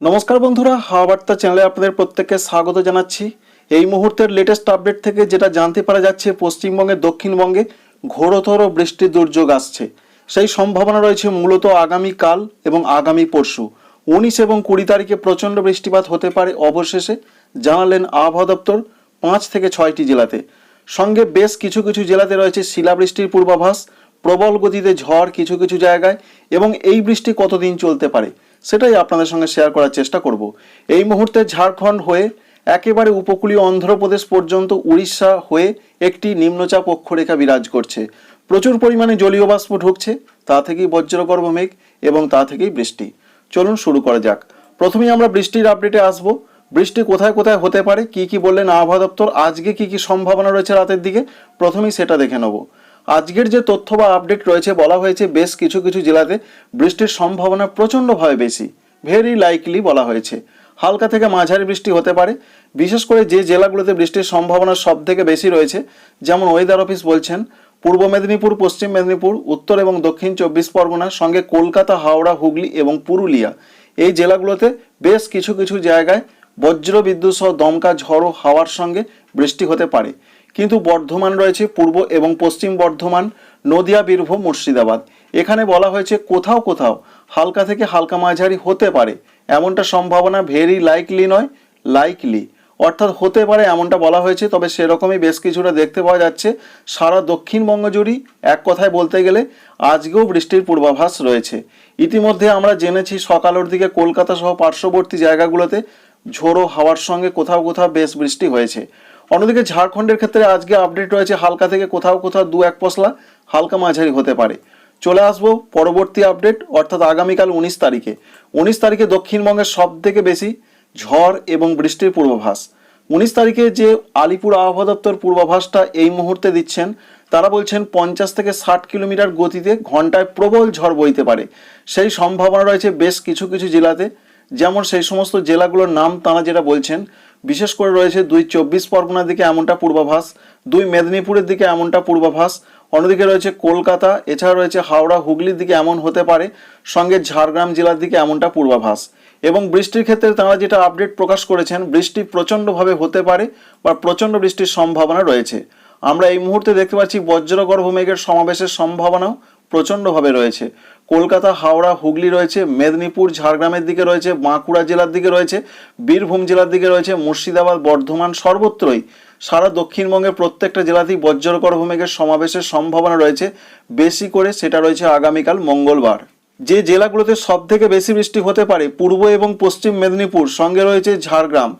নমস্কার বন্ধুরা হাওয়া বার্তা চ্যানেলে আপনাদের প্রত্যেককে স্বাগত জানাচ্ছি। এই মুহূর্তের লেটেস্ট আপডেট থেকে যেটা জানতে পারা যাচ্ছে পশ্চিমবঙ্গের দক্ষিণবঙ্গে ঘোরতর বৃষ্টির দুর্যোগ আসছে। সেই সম্ভাবনা রয়েছে মূলত আগামী কাল এবং আগামী পরশু। উনিশ এবং কুড়ি তারিখে প্রচণ্ড বৃষ্টিপাত হতে পারে অবশেষে, জানালেন আবহাওয়া দপ্তর পাঁচ থেকে ছয়টি জেলাতে। সঙ্গে বেশ কিছু কিছু জেলাতে রয়েছে শিলাবৃষ্টির পূর্বাভাস, প্রবল গতিতে ঝড় কিছু কিছু জায়গায়, এবং এই বৃষ্টি কতদিন চলতে পারে? সেটাই আপনাদের সঙ্গে শেয়ার করার চেষ্টা করব। এই মুহূর্তে ঝাড়খণ্ড হয়ে একেবারে উপকূলীয় অন্ধ্রপ্রদেশ পর্যন্ত উড়িষ্যা হয়ে একটি নিম্নচাপ অক্ষরেখা বিরাজ করছে। প্রচুর পরিমাণে জলীয় বাষ্প ঢুকছে, তা থেকেই বজ্রগর্ভ মেঘ এবং তা থেকেই বৃষ্টি। চলুন শুরু করা যাক। প্রথমেই আমরা বৃষ্টির আপডেটে আসব। বৃষ্টি কোথায় কোথায় হতে পারে, কি কি বললেন আবহাওয়া দপ্তর, আজকে কি কি সম্ভাবনা রয়েছে রাতের দিকে, প্রথমেই সেটা দেখে নেব। আজকের যে তথ্য বা আপডেট রয়েছে, বলা হয়েছে বেশ কিছু কিছু জেলাতে বৃষ্টির সম্ভাবনা প্রচণ্ডভাবে বেশি। ভেরি লাইকলি বলা হয়েছে। হালকা থেকে মাঝারি বৃষ্টি হতে পারে। বিশেষ করে যে জেলাগুলোতে বৃষ্টির সম্ভাবনা সব থেকে বেশি রয়েছে, যেমন ওয়েদার অফিস বলছেন, পূর্ব মেদিনীপুর, পশ্চিম মেদিনীপুর, উত্তর এবং দক্ষিণ চব্বিশ পরগনা সঙ্গে কলকাতা, হাওড়া, হুগলি এবং পুরুলিয়া। এই জেলাগুলোতে বেশ কিছু কিছু জায়গায় বজ্র বিদ্যুৎ সহ দমকা ঝড়ো হাওয়ার সঙ্গে বৃষ্টি হতে পারে। কিন্তু বর্ধমান রয়েছে পূর্ব এবং পশ্চিম বর্ধমান, নদিয়া, বীরভূম, মুর্শিদাবাদ। এখানে বলা হয়েছে কোথাও কোথাও হালকা থেকে হালকা মাঝারি হতে পারে। এমনটা সম্ভাবনা ভেরি লাইকলি নয় লাইকলি অর্থাৎ হতে পারে এমনটা বলা হয়েছে, তবে সেরকমই বেশ কিছুটা দেখতে পাওয়া যাচ্ছে। সারা দক্ষিণবঙ্গ জুড়েই এক কথায় বলতে গেলে আজকেও বৃষ্টির পূর্বাভাস রয়েছে। ইতিমধ্যে আমরা জেনেছি সকালের দিকে কলকাতা সহ পার্শ্ববর্তী জায়গাগুলোতে ঝোড়ো হাওয়ার সঙ্গে কোথাও কোথাও বেশ বৃষ্টি হয়েছে। অন্যদিকে ঝাড়খণ্ডের ক্ষেত্রে আজকে আপডেট রয়েছে, হালকা থেকে কোথাও কোথাও দু এক পশলা হালকা মাঝারি হতে পারে। চলে আসব পরবর্তী আপডেট অর্থাৎ আগামীকাল উনিশ তারিখে। উনিশ তারিখে দক্ষিণবঙ্গের সব থেকে বেশি ঝড় এবং বৃষ্টির পূর্বাভাস। উনিশ তারিখে যে আলিপুর আবহাওয়া দপ্তর পূর্বাভাসটা এই মুহূর্তে দিচ্ছেন, তারা বলছেন পঞ্চাশ থেকে ষাট কিলোমিটার গতিতে ঘন্টায় প্রবল ঝড় বইতে পারে। সেই সম্ভাবনা রয়েছে বেশ কিছু কিছু জেলাতে। যেমন সেই সমস্ত জেলাগুলোর নাম তারা যেটা বলছেন বিশেষ করে রয়েছে দুই চব্বিশ পরগনার দিকে এমনটা পূর্বাভাস, দুই মেদিনীপুরের দিকে এমনটা পূর্বাভাস। অন্যদিকে রয়েছে কলকাতা, এছাড়া রয়েছে হাওড়া, হুগলির দিকে এমন হতে পারে, সঙ্গে ঝাড়গ্রাম জেলার দিকে এমনটা পূর্বাভাস। এবং বৃষ্টির ক্ষেত্রে তারা যেটা আপডেট প্রকাশ করেছেন, বৃষ্টি প্রচণ্ডভাবে হতে পারে বা প্রচণ্ড বৃষ্টির সম্ভাবনা রয়েছে। আমরা এই মুহূর্তে দেখতে পাচ্ছি বজ্রগর্ভ মেঘের সমাবেশের সম্ভাবনাও প্রচণ্ডভাবে রয়েছে। কলকাতা, হাওড়া, হুগলি রয়েছে, মেদিনীপুর, ঝাড়গ্রামের দিকে রয়েছে, বাঁকুড়া জেলার দিকে রয়েছে, বীরভূম জেলার দিকে রয়েছে, মুর্শিদাবাদ, বর্ধমান সর্বত্রই সারা দক্ষিণবঙ্গের প্রত্যেকটা জেলাতেই বজ্রগর্ভ মেঘের সমাবেশের সম্ভাবনা রয়েছে। বেশি করে সেটা রয়েছে আগামীকাল মঙ্গলবার। যে জেলাগুলোতে সব থেকে বেশি বৃষ্টি হতে পারে, পূর্ব এবং পশ্চিম মেদিনীপুর, সঙ্গে রয়েছে ঝাড়গ্রাম।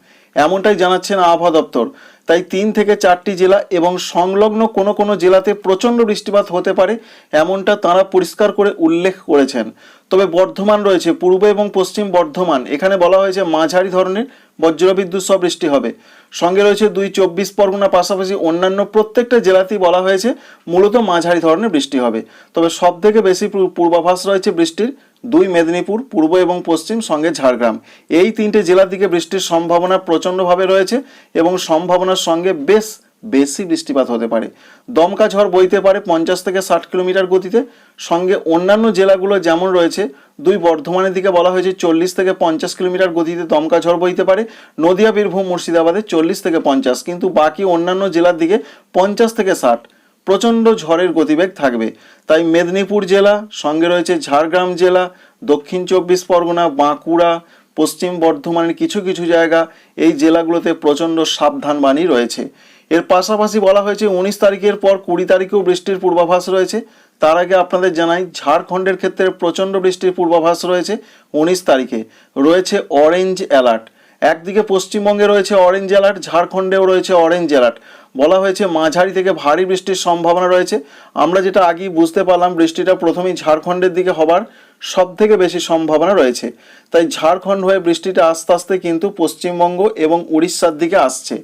এমনটাই জানাচ্ছেন আবহাওয়া দপ্তর। তাই তিন থেকে চারটি জেলা এবং সংলগ্ন কোনো কোনো জেলাতে প্রচণ্ড বৃষ্টিপাত হতে পারে, এমনটা তাঁরা পরিষ্কার করে উল্লেখ করেছেন। তবে বর্ধমান রয়েছে, পূর্ব এবং পশ্চিম বর্ধমান। এখানে বলা হয়েছে মাঝারি ধরনের বজ্রবিদ্যুৎ সহ বৃষ্টি হবে। সঙ্গে রয়েছে দুই চব্বিশ পরগনা পাশাপাশি অন্যান্য প্রত্যেকটা জেলাতেই বলা হয়েছে মূলত মাঝারি ধরনের বৃষ্টি হবে। তবে সব থেকে বেশি পূর্বাভাস রয়েছে বৃষ্টির। দুই মেদিনীপুর, পূর্ব এবং পশ্চিম সঙ্গে ঝাড়গ্রাম। এই তিনটে জেলার দিকে বৃষ্টির সম্ভাবনা প্রচণ্ডভাবে রয়েছে এবং সম্ভাবনার সঙ্গে বেশ বেশি বৃষ্টিপাত হতে পারে। দমকা ঝড় বইতে পারে পঞ্চাশ থেকে ষাট কিলোমিটার গতিতে। সঙ্গে অন্যান্য জেলাগুলো যেমন রয়েছে, দুই বর্ধমানের দিকে বলা হয়েছে চল্লিশ থেকে পঞ্চাশ কিলোমিটার গতিতে দমকা ঝড় বইতে পারে। নদিয়া, বীরভূম, মুর্শিদাবাদে চল্লিশ থেকে পঞ্চাশ। কিন্তু বাকি অন্যান্য জেলার দিকে পঞ্চাশ থেকে ষাট। প্রচণ্ড ঝড়ের গতিবেগ থাকবে। তাই মেদিনীপুর জেলা, সঙ্গে রয়েছে ঝাড়গ্রাম জেলা, দক্ষিণ চব্বিশ পরগনা, বাঁকুড়া, পশ্চিম বর্ধমানের কিছু কিছু জায়গা এই জেলাগুলোতে প্রচণ্ড সাবধান বাণী রয়েছে। এর পাশাপাশি বলা হয়েছে, উনিশ তারিখের পর কুড়ি তারিখেও বৃষ্টির পূর্বাভাস রয়েছে। তার আগে আপনাদের জানাই, ঝাড়খণ্ডের ক্ষেত্রে প্রচণ্ড বৃষ্টির পূর্বাভাস রয়েছে উনিশ তারিখে। রয়েছে অরেঞ্জ অ্যালার্ট একদিকে পশ্চিমবঙ্গে রয়েছে অরেঞ্জ অ্যালার্ট ঝাড়খণ্ডেও রয়েছে অরেঞ্জ অ্যালার্ট বলা হয়েছে, মাঝারি থেকে ভারী বৃষ্টির সম্ভাবনা রয়েছে। আমরা যেটা আগেই বুঝতে পারলাম, বৃষ্টিটা প্রথমেই ঝাড়খণ্ডের দিকে হবার সব থেকে বেশি সম্ভাবনা রয়েছে। তাই ঝাড়খণ্ড হয়ে বৃষ্টিটা আস্তে আস্তে কিন্তু পশ্চিমবঙ্গ এবং উড়িষ্যার দিকে আসছে।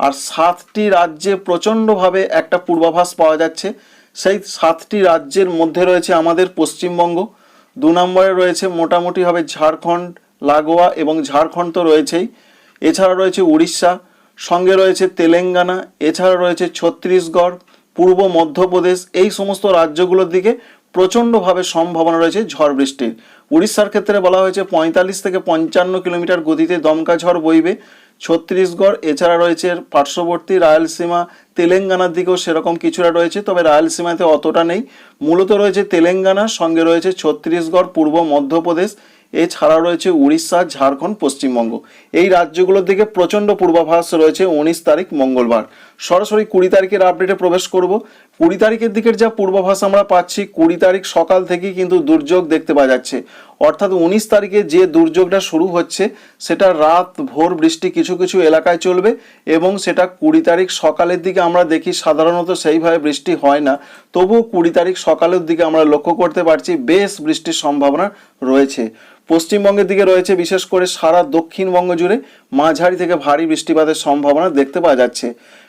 আর সাতটি রাজ্যে প্রচণ্ডভাবে একটা পূর্বাভাস পাওয়া যাচ্ছে। সেই সাতটি রাজ্যের মধ্যে রয়েছে আমাদের পশ্চিমবঙ্গ। দু নম্বরে রয়েছে মোটামুটিভাবে ঝাড়খণ্ড, লাগোয়া এবং ঝাড়খণ্ড তো রয়েছেই। এছাড়া রয়েছে উড়িষ্যা। সঙ্গে রয়েছে তেলেঙ্গানা, এছাড়া রয়েছে ছত্তিশগড়, পূর্ব মধ্যপ্রদেশ, এই সমস্ত রাজ্যগুলোর দিকে প্রচণ্ডভাবে সম্ভাবনা রয়েছে ঝড় বৃষ্টির। উড়িষ্যার ক্ষেত্রে বলা হয়েছে পঁয়তাল্লিশ থেকে পঞ্চান্ন কিলোমিটার গতিতে দমকা ঝড় বইবে। ছত্তিশগড়, এছাড়া রয়েছে পার্শ্ববর্তী রায়লসীমা, তেলেঙ্গানার দিকেও সেরকম কিছুটা রয়েছে, তবে রায়লসীমাতে অতটা নেই। মূলত রয়েছে তেলেঙ্গানা, সঙ্গে রয়েছে ছত্তিশগড়, পূর্ব মধ্যপ্রদেশ এছাড়া রয়েছে উড়িষ্যা ঝাড়খণ্ড পশ্চিমবঙ্গ। এই রাজ্যগুলোর দিকে প্রচণ্ড পূর্বাভাস রয়েছে উনিশ তারিখ মঙ্গলবার। সরাসরি কুড়ি তারিখের আপডেটে প্রবেশ করব। কুড়ি তারিখের দিকের যা পূর্বাভাস আমরা পাচ্ছি, কুড়ি তারিখ সকাল থেকেই কিন্তু দুর্যোগ দেখতে পাওয়া যাচ্ছে। অর্থাৎ উনিশ তারিখে যে দুর্যোগটা শুরু হচ্ছে, সেটা রাত ভোর বৃষ্টি কিছু কিছু এলাকায় চলবে এবং সেটা কুড়ি তারিখ সকালের দিকে আমরা দেখি সাধারণত সেইভাবে বৃষ্টি হয় না। তবুও কুড়ি তারিখ সকালের দিকে আমরা লক্ষ্য করতে পারছি বেশ বৃষ্টির সম্ভাবনা রয়েছে। পশ্চিমবঙ্গের দিকে রয়েছে বিশেষ করে সারা দক্ষিণবঙ্গ জুড়ে মাঝারি থেকে ভারী বৃষ্টিপাতের সম্ভাবনা দেখতে পাওয়া যাচ্ছে।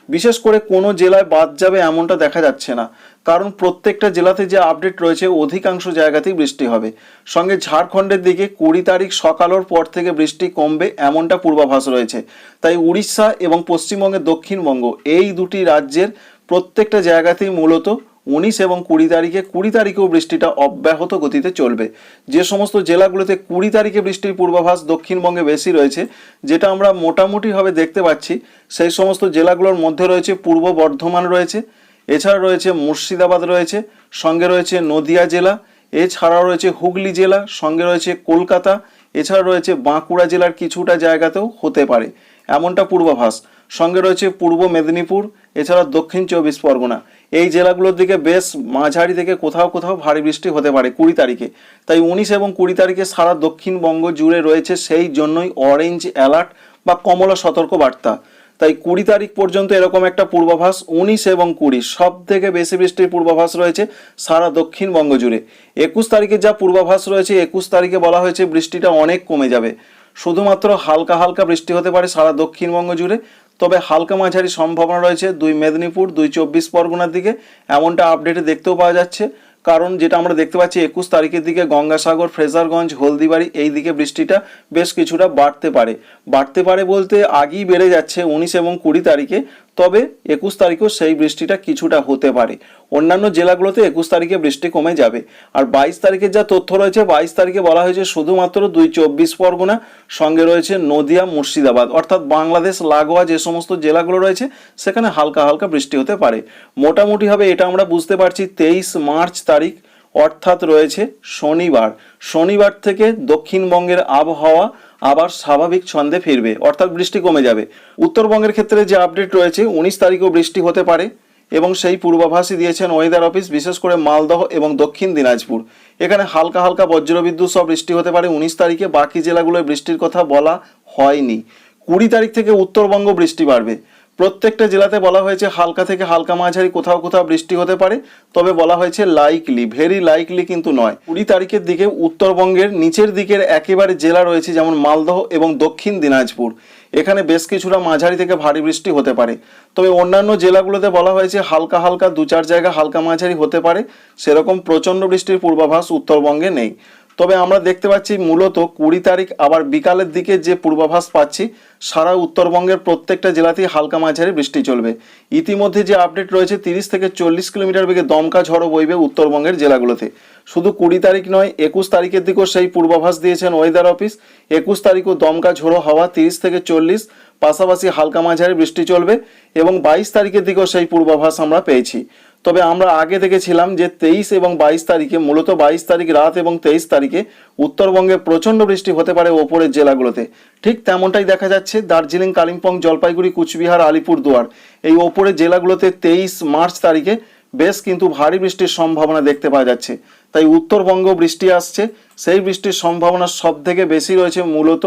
বিশেষ করে কোনো জেলায় বাদ যাবে এমনটা দেখা যাচ্ছে না। কারণ প্রত্যেকটা জেলাতে যে আপডেট রয়েছে, অধিকাংশ জায়গাতেই বৃষ্টি হবে। সঙ্গে ঝাড়খণ্ডের দিকে কুড়ি তারিখ সকালের পর থেকে বৃষ্টি কমবে এমনটা পূর্বাভাস রয়েছে। তাই উড়িষ্যা এবং পশ্চিমবঙ্গের দক্ষিণবঙ্গ এই দুটি রাজ্যের প্রত্যেকটা জায়গাতেই মূলত উনিশ এবং কুড়ি তারিখে, কুড়ি তারিখেও বৃষ্টিটা অব্যাহত গতিতে চলবে। যে সমস্ত জেলাগুলোতে কুড়ি তারিখে বৃষ্টির পূর্বাভাস দক্ষিণবঙ্গে বেশি রয়েছে, যেটা আমরা মোটামুটিভাবে দেখতে পাচ্ছি, সেই সমস্ত জেলাগুলোর মধ্যে রয়েছে পূর্ব বর্ধমান রয়েছে, এছাড়া রয়েছে মুর্শিদাবাদ রয়েছে, সঙ্গে রয়েছে নদিয়া জেলা, এছাড়াও রয়েছে হুগলি জেলা, সঙ্গে রয়েছে কলকাতা এছাড়া রয়েছে বাঁকুড়া জেলার কিছুটা জায়গাতেও হতে পারে, এমনটা পূর্বাভাস। সঙ্গে রয়েছে পূর্ব মেদিনীপুর, এছাড়া দক্ষিণ চব্বিশ পরগনা। এই জেলাগুলোর দিকে বেশ মাঝারি থেকে কোথাও কোথাও ভারী বৃষ্টি হতে পারে কুড়ি তারিখে। তাই উনিশ এবং কুড়ি তারিখে সারা দক্ষিণবঙ্গ জুড়ে রয়েছে সেই জন্যই অরেঞ্জ অ্যালার্ট বা কমলা সতর্ক বার্তা তাই কুড়ি তারিখ পর্যন্ত এরকম একটা পূর্বাভাস, উনিশ এবং কুড়ি সব থেকে বেশি বৃষ্টির পূর্বাভাস রয়েছে সারা দক্ষিণবঙ্গ জুড়ে একুশ তারিখে যা পূর্বাভাস রয়েছে, একুশ তারিখে বলা হয়েছে বৃষ্টিটা অনেক কমে যাবে। শুধুমাত্র হালকা হালকা বৃষ্টি হতে পারে সারা দক্ষিণবঙ্গ জুড়ে তবে হালকা মাঝারি সম্ভাবনা রয়েছে দুই মেদিনীপুর, দুই চব্বিশ পরগনার দিকে। এমনটা আপডেটে দেখতেও পাওয়া যাচ্ছে। কারণ যেটা আমরা দেখতে পাচ্ছি, একুশ তারিখের দিকে গঙ্গাসাগর, ফ্রেজারগঞ্জ, হলদিবাড়ি এই দিকে বৃষ্টিটা বেশ কিছুটা বাড়তে পারে। বাড়তে পারে বলতে আগেই বেড়ে যাচ্ছে উনিশ এবং কুড়ি তারিখে। তবে একুশ তারিখেও সেই বৃষ্টিটা কিছুটা হতে পারে। অন্যান্য জেলাগুলোতে একুশ তারিখে বৃষ্টি কমে যাবে। আর বাইশ তারিখের যা তথ্য রয়েছে, বাইশ তারিখে বলা হয়েছে শুধুমাত্র দুই চব্বিশ পরগনা, সঙ্গে রয়েছে নদিয়া, মুর্শিদাবাদ। অর্থাৎ বাংলাদেশ, লাগোয়া যে সমস্ত জেলাগুলো রয়েছে, সেখানে হালকা হালকা বৃষ্টি হতে পারে। মোটামুটিভাবে এটা আমরা বুঝতে পারছি, তেইশ মার্চ তারিখ অর্থাৎ রয়েছে শনিবার। শনিবার থেকে দক্ষিণবঙ্গের আবহাওয়া আবার স্বাভাবিক ছন্দে ফিরবে, অর্থাৎ বৃষ্টি কমে যাবে। উত্তরবঙ্গের ক্ষেত্রে যে আপডেট রয়েছে, উনিশ তারিখেও বৃষ্টি হতে পারে এবং সেই পূর্বাভাসই দিয়েছেন ওয়েদার অফিস বিশেষ করে মালদহ এবং দক্ষিণ দিনাজপুর। এখানে হালকা হালকা বজ্রবিদ্যুৎ সব বৃষ্টি হতে পারে। উনিশ তারিখে বাকি জেলাগুলোয় বৃষ্টির কথা বলা হয়নি। কুড়ি তারিখ থেকে উত্তরবঙ্গ বৃষ্টি বাড়বে। প্রত্যেকটা জেলাতে বলা হয়েছে হালকা থেকে হালকা মাঝারি, কোথাও কোথাও বৃষ্টি হতে পারে, তবে বলা হয়েছে লাইকলি ভেরি লাইকলি কিন্তু নয়। কুড়ি তারিখের দিকে উত্তরবঙ্গের নিচের দিকের একেবারে জেলা রয়েছে যেমন মালদহ এবং দক্ষিণ দিনাজপুর। এখানে বেশ কিছুটা মাঝারি থেকে ভারী বৃষ্টি হতে পারে। তবে অন্যান্য জেলাগুলোতে বলা হয়েছে হালকা হালকা দু চার জায়গা হালকা মাঝারি হতে পারে। সেরকম প্রচণ্ড বৃষ্টির পূর্বাভাস উত্তরবঙ্গে নেই। তবে আমরা দেখতে পাচ্ছি মূলত কুড়ি তারিখ আবার বিকালের দিকে যে পূর্বাভাস পাচ্ছি, সারা উত্তরবঙ্গের প্রত্যেকটা জেলাতেই হালকা মাঝারি বৃষ্টি চলবে। ইতিমধ্যে যে আপডেট রয়েছে, তিরিশ থেকে চল্লিশ কিলোমিটার বেগে দমকা ঝড়ো বইবে উত্তরবঙ্গের জেলাগুলোতে। শুধু কুড়ি তারিখ নয়, একুশ তারিখের দিকেও সেই পূর্বাভাস দিয়েছেন ওয়েদার অফিস একুশ তারিখও দমকা ঝোড়ো হাওয়া, তিরিশ থেকে চল্লিশ, পাশাপাশি হালকা মাঝারি বৃষ্টি চলবে এবং বাইশ তারিখের দিকেও সেই পূর্বাভাস আমরা পেয়েছি। তবে আমরা আগে দেখেছিলাম যে তেইশ এবং বাইশ তারিখে, মূলত বাইশ তারিখ রাত এবং তেইশ তারিখে উত্তরবঙ্গে প্রচণ্ড বৃষ্টি হতে পারে ওপরের জেলাগুলোতে। ঠিক তেমনটাই দেখা যাচ্ছে দার্জিলিং, কালিম্পং, জলপাইগুড়ি, কুচবিহার, আলিপুরদুয়ার। এই ওপরের জেলাগুলোতে তেইশ মার্চ তারিখে বেশ কিন্তু ভারী বৃষ্টির সম্ভাবনা দেখতে পাওয়া যাচ্ছে। তাই উত্তরবঙ্গ বৃষ্টি আসছে। সেই বৃষ্টির সম্ভাবনা সব থেকে বেশি রয়েছে মূলত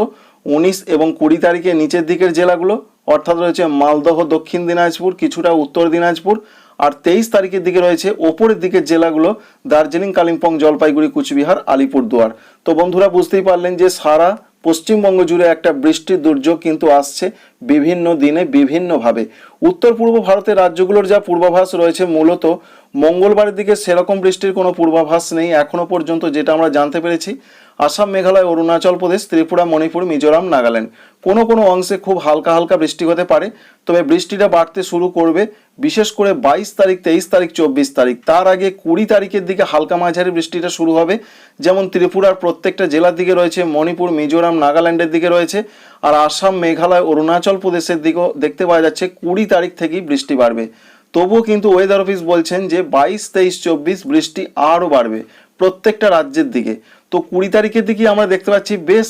উনিশ এবং কুড়ি তারিখে নিচের দিকের জেলাগুলো, অর্থাৎ রয়েছে মালদহ, দক্ষিণ দিনাজপুর, কিছুটা উত্তর দিনাজপুর আর তেইশ তারিখের দিকে রয়েছে ওপরের দিকের জেলাগুলো, দার্জিলিং, কালিম্পং, জলপাইগুড়ি, কুচবিহার, আলিপুরদুয়ার। তো বন্ধুরা বুঝতেই পারলেন যে সারা পশ্চিমবঙ্গ জুড়ে একটা বৃষ্টির দুর্যোগ কিন্তু আসছে বিভিন্ন দিনে বিভিন্নভাবে। উত্তর পূর্ব ভারতের রাজ্যগুলোর যা পূর্বাভাস রয়েছে মূলত, মঙ্গলবারের দিকে সেরকম বৃষ্টির কোনো পূর্বাভাস নেই এখনও পর্যন্ত, যেটা আমরা জানতে পেরেছি। আসাম, মেঘালয়, অরুণাচল প্রদেশ, ত্রিপুরা, মণিপুর, মিজোরাম, নাগাল্যান্ড। কোনো কোনো অংশে খুব হালকা হালকা বৃষ্টি হতে পারে, তবে বৃষ্টিটা বাড়তে শুরু করবে বিশেষ করে বাইশ তারিখ, তেইশ তারিখ, চব্বিশ তারিখ। তার আগে কুড়ি তারিখের দিকে হালকা মাঝারি বৃষ্টিটা শুরু হবে, যেমন ত্রিপুরার প্রত্যেকটা জেলার দিকে রয়েছে, মণিপুর, মিজোরাম, নাগাল্যান্ডের দিকে রয়েছে, আর আসাম, মেঘালয়, অরুণাচল প্রদেশের দিকেও দেখতে পাওয়া যাচ্ছে কুড়ি তারিখ থেকেই বৃষ্টি বাড়বে। তবুও কিন্তু ওয়েদার অফিস বলছেন যে বাইশ, তেইশ, চব্বিশ বৃষ্টি আরও বাড়বে প্রত্যেকটা রাজ্যের দিকে। তো কুড়ি তারিখের দিকে আমরা দেখতে পাচ্ছি বেশ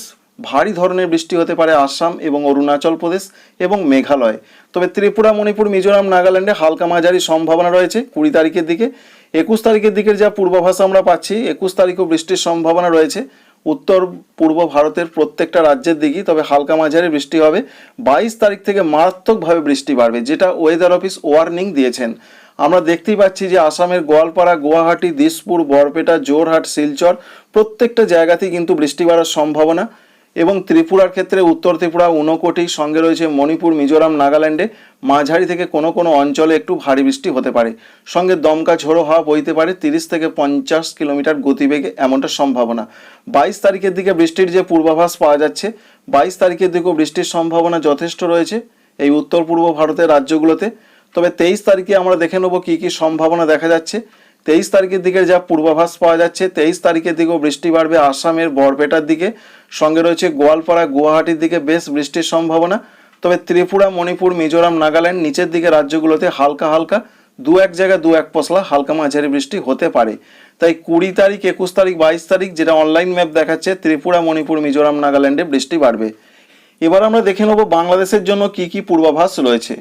ভারী ধরনের বৃষ্টি হতে পারে আসাম এবং অরুণাচল প্রদেশ এবং মেঘালয়। তবে ত্রিপুরা, মণিপুর, মিজোরাম, নাগাল্যান্ডে হালকা মাঝারি সম্ভাবনা রয়েছে কুড়ি তারিখের দিকে। একুশ তারিখের দিকের যা পূর্বাভাস আমরা পাচ্ছি, একুশ তারিখও বৃষ্টির সম্ভাবনা রয়েছে। উত্তর পূর্ব ভারতের প্রত্যেকটা রাজ্যের দিকেই, তবে হালকা মাঝারি বৃষ্টি হবে। বাইশ তারিখ থেকে মারাত্মকভাবে বৃষ্টি বাড়বে, যেটা ওয়েদার অফিস ওয়ার্নিং দিয়েছেন। আমরা দেখতেই পাচ্ছি যে আসামের গোয়ালপাড়া, গুয়াহাটি, দিসপুর, বরপেটা জোরহাট শিলচর প্রত্যেকটা জায়গাতেই কিন্তু বৃষ্টি বাড়ার সম্ভাবনা। এবং ত্রিপুরার ক্ষেত্রে উত্তর ত্রিপুরা ঊনকোটি, সঙ্গে রয়েছে মণিপুর, মিজোরাম, নাগাল্যান্ডে। মাঝারি থেকে কোনো কোনো অঞ্চলে একটু ভারী বৃষ্টি হতে পারে। সঙ্গে দমকা ঝোড়ো হাওয়া বইতে পারে তিরিশ থেকে পঞ্চাশ কিলোমিটার গতিবেগে এমনটা সম্ভাবনা। বাইশ তারিখের দিকে বৃষ্টির যে পূর্বাভাস পাওয়া যাচ্ছে, বাইশ তারিখের দিকেও বৃষ্টির সম্ভাবনা যথেষ্ট রয়েছে এই উত্তর পূর্ব ভারতের রাজ্যগুলোতে। তবে তেইশ তারিখে আমরা দেখে নেব কী কী সম্ভাবনা দেখা যাচ্ছে। তেইশ তারিখের দিকে যা পূর্বাভাস পাওয়া যাচ্ছে, তেইশ তারিখের দিকেও বৃষ্টি বাড়বে আসামের বরপেটার দিকে। সঙ্গে রয়েছে গোয়ালপাড়া, গুয়াহাটির দিকে বেশ বৃষ্টির সম্ভাবনা। তবে ত্রিপুরা, মণিপুর, মিজোরাম, নাগাল্যান্ড নিচের দিকে রাজ্যগুলোতে হালকা হালকা, দু এক জায়গায় দু এক পশলা হালকা মাঝারি বৃষ্টি হতে পারে। তাই কুড়ি তারিখ, একুশ তারিখ, বাইশ তারিখ যেটা অনলাইন ম্যাপ দেখাচ্ছে, ত্রিপুরা, মণিপুর, মিজোরাম, নাগাল্যান্ডে বৃষ্টি বাড়বে। এবার আমরা দেখে নেব বাংলাদেশের জন্য কি কি পূর্বাভাস রয়েছে।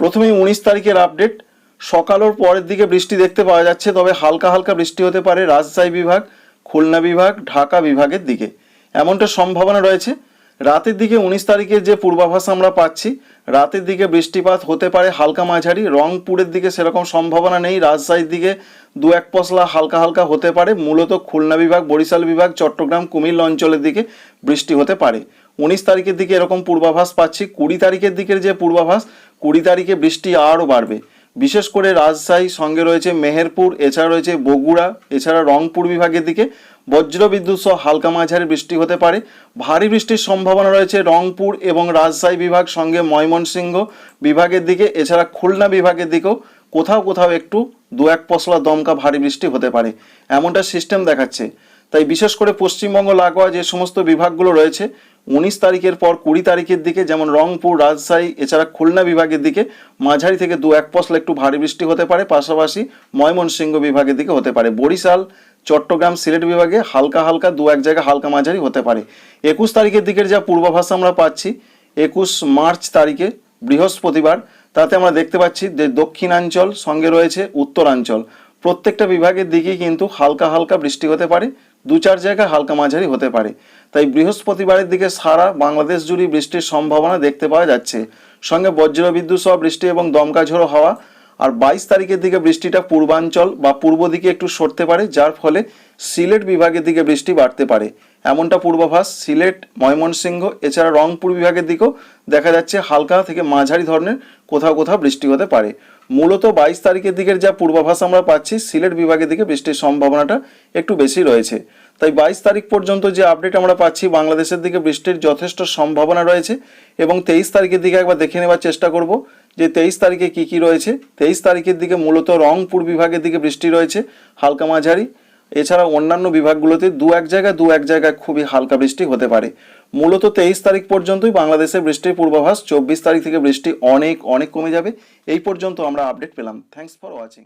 প্রথমেই উনিশ তারিখের আপডেট। সকালের পরের দিকে বৃষ্টি দেখতে পাওয়া যাচ্ছে, তবে হালকা হালকা বৃষ্টি হতে পারে রাজশাহী বিভাগ, খুলনা বিভাগ, ঢাকা বিভাগের দিকে। এমনটা সম্ভাবনা রয়েছে। রাতের দিকে উনিশ তারিখের যে পূর্বাভাস আমরা পাচ্ছি, রাতের দিকে বৃষ্টিপাত হতে পারে হালকা মাঝারি। রংপুরের দিকে সেরকম সম্ভাবনা নেই। রাজশাহীর দিকে দু এক পশলা হালকা হালকা হতে পারে। মূলত খুলনা বিভাগ, বরিশাল বিভাগ, চট্টগ্রাম, কুমিল্লা অঞ্চলের দিকে বৃষ্টি হতে পারে। উনিশ তারিখের দিকে এরকম পূর্বাভাস পাচ্ছি। কুড়ি তারিখের দিকের যে পূর্বাভাস, কুড়ি তারিখে বৃষ্টি আরও বাড়বে। বিশেষ করে রাজশাহী সঙ্গে রয়েছে মেহেরপুর, এছাড়া রয়েছে বগুড়া, এছাড়া রংপুর বিভাগের দিকে বজ্র বিদ্যুৎ সহ হালকা মাঝারি বৃষ্টি হতে পারে। ভারী বৃষ্টির সম্ভাবনা রয়েছে রংপুর এবং রাজশাহী বিভাগ সঙ্গে ময়মনসিংহ বিভাগের দিকে, এছাড়া খুলনা বিভাগের দিকেও কোথাও কোথাও একটু দু এক পশলা দমকা ভারী বৃষ্টি হতে পারে। এমনটা সিস্টেম দেখাচ্ছে। তাই বিশেষ করে পশ্চিমবঙ্গ লাগোয়া যে সমস্ত বিভাগগুলো রয়েছে উনিশ তারিখের পর কুড়ি তারিখের দিকে যেমন রংপুর, রাজশাহী, এছাড়া খুলনা বিভাগের দিকে মাঝারি থেকে দু এক পশলা একটু ভারী বৃষ্টি হতে পারে, পাশাপাশি ময়মনসিংহ বিভাগের দিকে হতে পারে। বরিশাল, চট্টগ্রাম, সিলেট বিভাগে হালকা হালকা দু এক জায়গায় হালকা মাঝারি হতে পারে। একুশ তারিখের দিকের যা পূর্বাভাস আমরা পাচ্ছি, একুশ মার্চ তারিখে বৃহস্পতিবার, তাতে আমরা দেখতে পাচ্ছি যে দক্ষিণাঞ্চল সঙ্গে রয়েছে উত্তরাঞ্চল। প্রত্যেকটা বিভাগের দিকেই কিন্তু হালকা হালকা বৃষ্টি হতে পারে দু চার জায়গায় হালকা মাঝারি হতে পারে। তাই বৃহস্পতিবারের দিকে সারা বাংলাদেশ জুড়ে বৃষ্টির সম্ভাবনা দেখতে পাওয়া যাচ্ছে। সঙ্গে বজ্রবিদ্যুৎ সহ বৃষ্টি এবং দমকা ঝোড়ো হাওয়া। আর বাইশ তারিখের দিকে বৃষ্টিটা পূর্বাঞ্চল বা পূর্ব দিকে একটু সরতে পারে, যার ফলে সিলেট বিভাগের দিকে বৃষ্টি বাড়তে পারে। এমনটা পূর্বাভাস সিলেট, ময়মনসিংহ, এছাড়া রংপুর বিভাগের দিকেও দেখা যাচ্ছে হালকা থেকে মাঝারি ধরনের কোথাও কোথাও বৃষ্টি হতে পারে। মূলত বাইশ তারিখের দিকের যা পূর্বাভাস আমরা পাচ্ছি, সিলেট বিভাগের দিকে বৃষ্টির সম্ভাবনাটা একটু বেশি রয়েছে। তাই বাইশ তারিখ পর্যন্ত যে আপডেট আমরা পাচ্ছি, বাংলাদেশের দিকে বৃষ্টির যথেষ্ট সম্ভাবনা রয়েছে এবং তেইশ তারিখের দিকে একবার দেখে নেওয়ার চেষ্টা করব যে তেইশ তারিখে কি কি রয়েছে। তেইশ তারিখের দিকে মূলত রংপুর বিভাগের দিকে বৃষ্টি রয়েছে, হালকা মাঝারি। এছাড়া অন্যান্য বিভাগগুলোতে দু এক জায়গায় দু এক জায়গায় খুবই হালকা বৃষ্টি হতে পারে। মূলত তেইশ তারিখ পর্যন্তই বাংলাদেশে বৃষ্টির পূর্বাভাস, চব্বিশ তারিখ থেকে বৃষ্টি অনেক অনেক কমে যাবে। এই পর্যন্ত আমরা আপডেট পেলাম। Thanks for watching